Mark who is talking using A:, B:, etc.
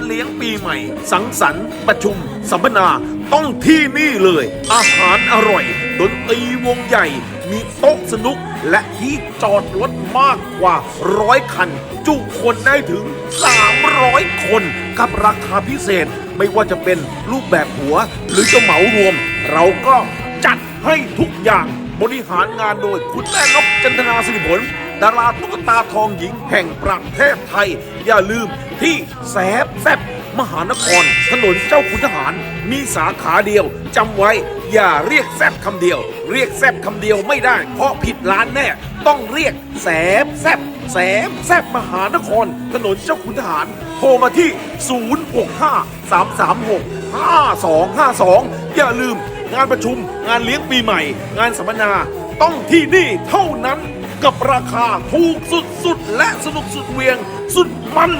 A: านเลี้ยงปีใหม่ สังสรรค์ ประชุม สัมมนาต้องที่นี่เลย อาหารอร่อย ดนตรีวงใหญ่ มีโต๊ะสนุกและที่จอดรถมากกว่าร้อยคัน จุคนได้ถึง 300 คน กับราคาพิเศษไม่ว่าจะเป็นรูปแบบหัว หรือจะเหมารวม เราก็จัดให้ทุกอย่างบริหารงานโดยคุณแม่นกจันทนาสิริผล ดาราตุ๊กตาทองหญิงแห่งประเทศไทย อย่าลืมที่แสบแซบมหานคร ถนนเจ้าคุณทหาร มีสาขาเดียวจำไว้ อย่าเรียกแซบคำเดียว เรียกแซบคำเดียวไม่ได้ เพราะผิดร้านแน่ ต้องเรียกแสบแซบแสบแซบมหานคร ถนนเจ้าคุณทหาร โทรมาที่ 065 336 5252 อย่าลืมงานประชุม งานเลี้ยงปีใหม่ งานสัมมนา ต้องที่นี่เท่านั้น กับราคาถูกสุดๆ และสนุกสุดเวียงสุดมัน